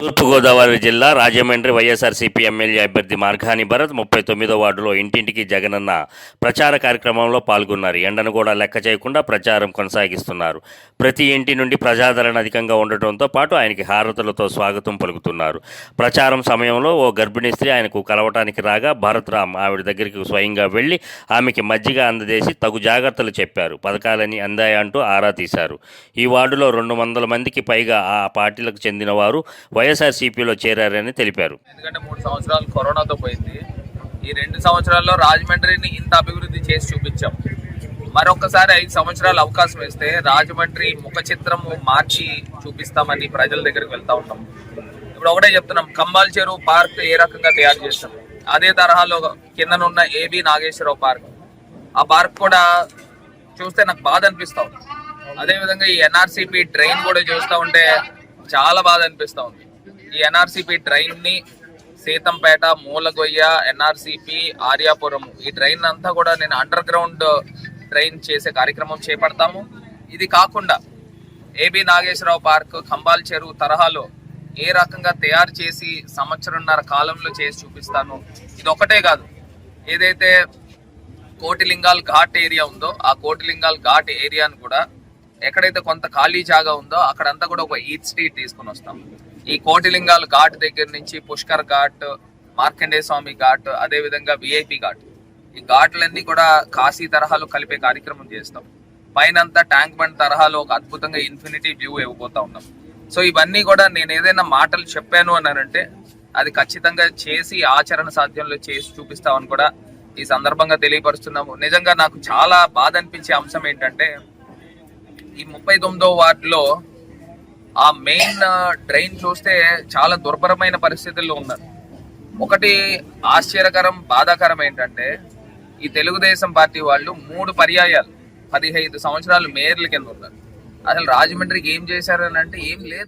తూర్పుగోదావరి జిల్లా రాజమండ్రి వైఎస్ఆర్సీపీ ఎమ్మెల్యే అభ్యర్థి మార్గాని భరత్ ముప్పై తొమ్మిదో వార్డులో ఇంటింటికి జగనన్న ప్రచార కార్యక్రమంలో పాల్గొన్నారు. ఎండను కూడా లెక్క చేయకుండా ప్రచారం కొనసాగిస్తున్నారు. ప్రతి ఇంటి నుండి ప్రజాదరణ అధికంగా ఉండటంతో పాటు ఆయనకి హారతులతో స్వాగతం పలుకుతున్నారు. ప్రచారం సమయంలో ఓ గర్భిణీ స్త్రీ ఆయనకు కలవటానికి రాగా భరత్ రామ్ ఆవిడ దగ్గరికి స్వయంగా వెళ్ళి ఆమెకి మజ్జిగ అందజేసి తగు జాగ్రత్తలు చెప్పారు. పథకాలని అందాయంటూ ఆరా తీశారు. ఈ వార్డులో రెండు వందల మందికి పైగా ఆ పార్టీలకు చెందిన వారు వైఎస్ఆర్సీపీలో చేరారని తెలిపారు. ఎందుకంటే మూడు సంవత్సరాలు కరోనాతో పోయింది. ఈ రెండు సంవత్సరాల్లో రాజమండ్రిని ఇంత అభివృద్ధి చేసి చూపించాం. మరొకసారి ఐదు సంవత్సరాలు అవకాశం ఇస్తే రాజమండ్రి ముఖ చిత్రము మార్చి చూపిస్తామని ప్రజల దగ్గరికి వెళ్తా ఉన్నాం. ఇప్పుడు ఒకటే చెప్తున్నాం కంబాల్ చెరువు పార్క్ ఏ రకంగా తయారు చేస్తాం? అదే తరహాలో కిందనున్న ఏబి నాగేశ్వరరావు పార్క్. ఆ పార్క్ కూడా చూస్తే నాకు బాధ అనిపిస్తా ఉంది. అదేవిధంగా ఈ ఎన్ఆర్సీపీ ట్రైన్ కూడా చూస్తూ ఉంటే చాలా బాధ అనిపిస్తూ ఉంది. ఈ ఎన్ఆర్సిపి ట్రైన్ని సీతంపేట మూలగొయ్య ఎన్ఆర్సిపి ఆర్యాపురం ఈ ట్రైన్ అంతా కూడా నేను అండర్ గ్రౌండ్ ట్రైన్ చేసే కార్యక్రమం చేపడతాము. ఇది కాకుండా ఏబి నాగేశ్వరరావు పార్క్ కంబాల్ చెరువు తరహాలో ఏ రకంగా తయారు చేసి సంవత్సరంన్నర కాలంలో చేసి చూపిస్తాను. ఇది ఒకటే కాదు. ఏదైతే కోటిలింగాల్ ఘాట్ ఏరియా ఉందో ఆ కోటిలింగాల్ ఘాట్ ఏరియాను కూడా ఎక్కడైతే కొంత ఖాళీ జాగా ఉందో అక్కడంతా కూడా ఒక ఈత్ స్ట్రీట్ తీసుకొని వస్తాం. ఈ కోటిలింగాలు ఘాట్ దగ్గర నుంచి పుష్కర్ ఘాట్ మార్కండే స్వామి ఘాట్ అదేవిధంగా విఐపి ఘాట్. ఈ ఘాట్లన్నీ కూడా కాశీ తరహాలో కలిపే కార్యక్రమం చేస్తాం. పైనంతా ట్యాంక్ బండ్ తరహాలో ఒక అద్భుతంగా ఇన్ఫినిటీ వ్యూ ఇవ్వబోతా ఉన్నాం. సో ఇవన్నీ కూడా నేను ఏదైనా మాటలు చెప్పాను అన్నానంటే అది ఖచ్చితంగా చేసి ఆచరణ సాధ్యంలో చేసి చూపిస్తామని కూడా ఈ సందర్భంగా తెలియపరుస్తున్నాము. నిజంగా నాకు చాలా బాధ అనిపించే అంశం ఏంటంటే ఈ ముప్పై తొమ్మిదో వార్డులో ఆ మెయిన్ డ్రైన్ చూస్తే చాలా దుర్భరమైన పరిస్థితుల్లో ఉన్నారు. ఒకటి ఆశ్చర్యకరం బాధాకరం ఏంటంటే ఈ తెలుగుదేశం పార్టీ వాళ్ళు మూడు పర్యాయాలు పదిహైదు సంవత్సరాలు మేయర్ల కింద ఉన్నారు. అసలు రాజమండ్రికి ఏం చేశారని అంటే ఏం లేదు.